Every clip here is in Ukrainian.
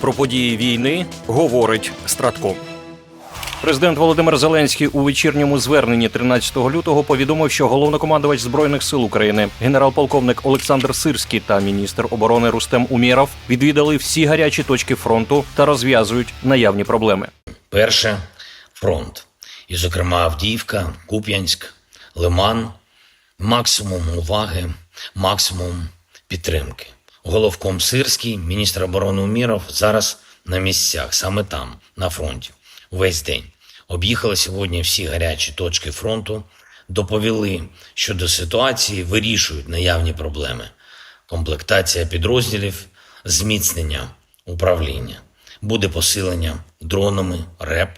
Про події війни говорить Стратко. Президент Володимир Зеленський у вечірньому зверненні 13 лютого повідомив, що головнокомандувач збройних сил України, генерал-полковник Олександр Сирський та міністр оборони Рустем Умєров відвідали всі гарячі точки фронту та розв'язують наявні проблеми. Перше фронт. І, зокрема, Авдіївка, Куп'янськ, Лиман. Максимум уваги, максимум підтримки. Головком Сирський, міністр оборони Уміров зараз на місцях, саме там, на фронті, увесь день. Об'їхали сьогодні всі гарячі точки фронту, доповіли щодо ситуації, вирішують наявні проблеми. Комплектація підрозділів, зміцнення управління. Буде посилення дронами, РЕП.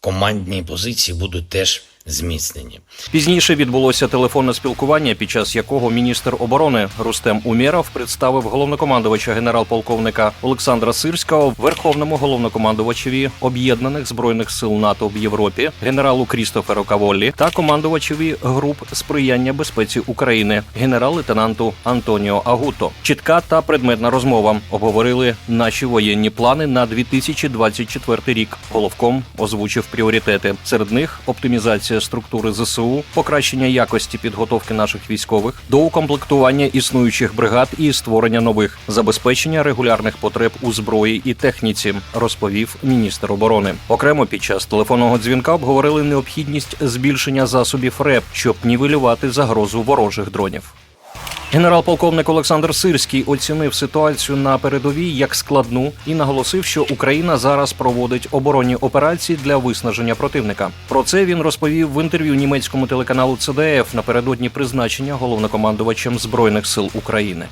Командні позиції будуть теж зміцнені. Пізніше відбулося телефонне спілкування, під час якого міністр оборони Рустем Умєров представив головнокомандувача генерал-полковника Олександра Сирського верховному головнокомандувачеві об'єднаних збройних сил НАТО в Європі, генералу Крістоферу Каволлі та командувачеві груп сприяння безпеці України, генерал-лейтенанту Антоніо Агуто. Чітка та предметна розмова обговорили наші воєнні плани на 2024 рік. Головком озвучив пріоритети. Серед них оптимізація структури ЗСУ, покращення якості підготовки наших військових, доукомплектування існуючих бригад і створення нових, забезпечення регулярних потреб у зброї і техніці, розповів міністр оборони. Окремо під час телефонного дзвінка обговорили необхідність збільшення засобів РЕП, щоб нівелювати загрозу ворожих дронів. Генерал-полковник Олександр Сирський оцінив ситуацію на передовій як складну і наголосив, що Україна зараз проводить оборонні операції для виснаження противника. Про це він розповів в інтерв'ю німецькому телеканалу ЦДФ напередодні призначення головнокомандувачем збройних сил України.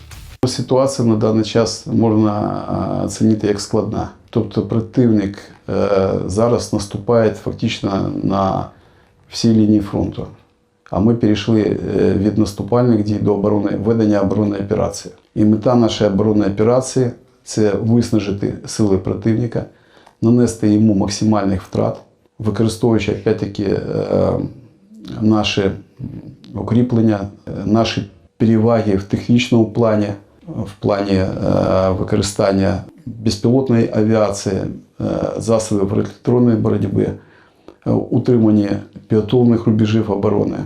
Ситуація на даний час можна а, оцінити як складна. Тобто противник е, зараз наступає фактично на всій лінії фронту. А ми перейшли е, від наступальних дій до оборони, ведення оборонної операції. І мета нашої оборонної операції це виснажити сили противника, нанести йому максимальних втрат, використовуючи опять-таки е, наші укріплення, е, наші переваги в технічному плані, в плані е, використання безпілотної авіації, е, засобів електронної боротьби, е, утримання підготовлених рубежів оборони.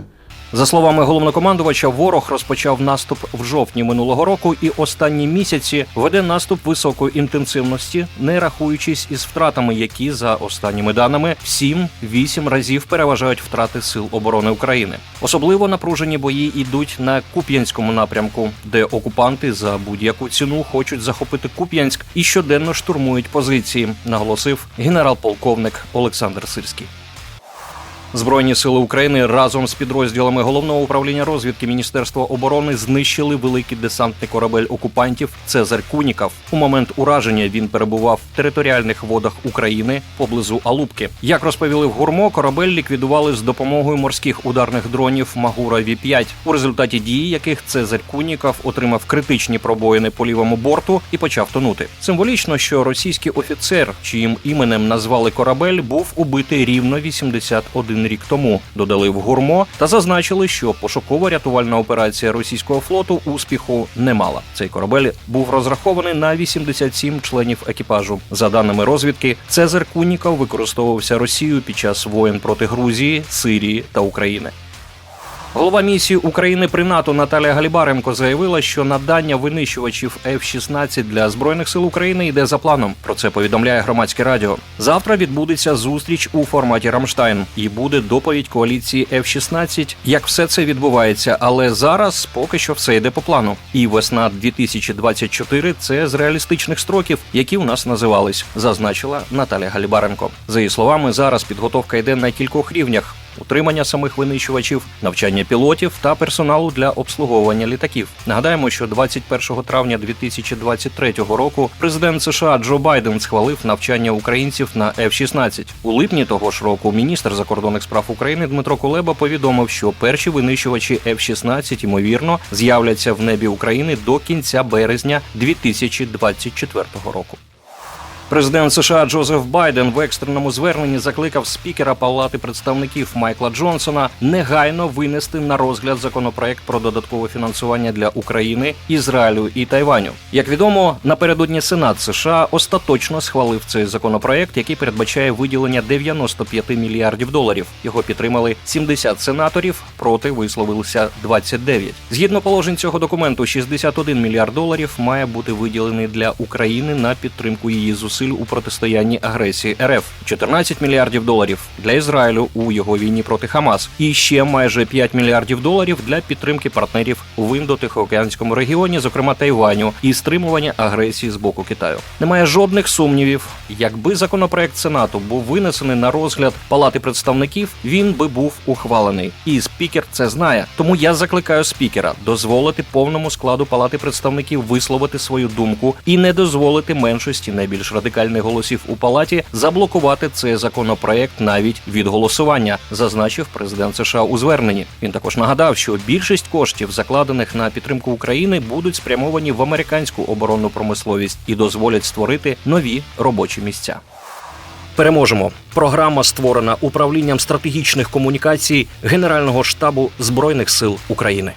За словами головнокомандувача, ворог розпочав наступ в жовтні минулого року і останні місяці веде наступ високої інтенсивності, не рахуючись із втратами, які за останніми даними в 7-8 разів переважають втрати сил оборони України. Особливо напружені бої йдуть на Куп'янському напрямку, де окупанти за будь-яку ціну хочуть захопити Куп'янськ і щоденно штурмують позиції, наголосив генерал-полковник Олександр Сирський. Збройні сили України разом з підрозділами головного управління розвідки Міністерства оборони знищили великий десантний корабель окупантів Цезарь Куніков. У момент ураження він перебував в територіальних водах України поблизу Алубки. Як розповіли в гурмо, корабель ліквідували з допомогою морських ударних дронів Магура Ві 5 у результаті дії яких Цезарь Куніков отримав критичні пробоїни по лівому борту і почав тонути. Символічно, що російський офіцер, чиїм іменем назвали корабель, був убитий рівно 81 рік тому. Додали в гурмо та зазначили, що пошуково-рятувальна операція російського флоту успіху не мала. Цей корабель був розрахований на 87 членів екіпажу. За даними розвідки, Цезар Куніков використовувався Росією під час воєн проти Грузії, Сирії та України. Голова місії України при НАТО Наталія Галібаренко заявила, що надання винищувачів F-16 для збройних сил України йде за планом. Про це повідомляє громадське радіо. Завтра відбудеться зустріч у форматі Рамштайн і буде доповідь коаліції F-16, як все це відбувається. Але зараз поки що все йде по плану. І весна 2024 – це з реалістичних строків, які у нас називались, зазначила Наталія Галібаренко. За її словами, зараз підготовка йде на кількох рівнях утримання самих винищувачів, навчання пілотів та персоналу для обслуговування літаків. Нагадаємо, що 21 травня 2023 року президент США Джо Байден схвалив навчання українців на F-16. У липні того ж року міністр закордонних справ України Дмитро Кулеба повідомив, що перші винищувачі F-16, ймовірно з'являться в небі України до кінця березня 2024 року. Президент США Джозеф Байден в екстреному зверненні закликав спікера Палати представників Майкла Джонсона негайно винести на розгляд законопроект про додаткове фінансування для України, Ізраїлю і Тайваню. Як відомо, напередодні Сенат США остаточно схвалив цей законопроект, який передбачає виділення 95 мільярдів доларів. Його підтримали 70 сенаторів, проти висловилися 29. Згідно положень цього документу, 61 мільярд доларів має бути виділений для України на підтримку її зусиль у протистоянні агресії РФ, 14 мільярдів доларів для Ізраїлю у його війні проти Хамас, і ще майже 5 мільярдів доларів для підтримки партнерів в індотихоокеанському регіоні, зокрема Тайваню, і стримування агресії з боку Китаю. Немає жодних сумнівів, якби законопроект Сенату був винесений на розгляд Палати представників, він би був ухвалений. І спікер це знає. Тому я закликаю спікера дозволити повному складу Палати представників висловити свою думку і не дозволити меншості найбільш радикальних голосів у палаті заблокувати цей законопроект навіть від голосування, зазначив президент США у зверненні. Він також нагадав, що більшість коштів, закладених на підтримку України, будуть спрямовані в американську оборонну промисловість і дозволять створити нові робочі місця. Переможемо. Програма створена управлінням стратегічних комунікацій Генерального штабу збройних сил України.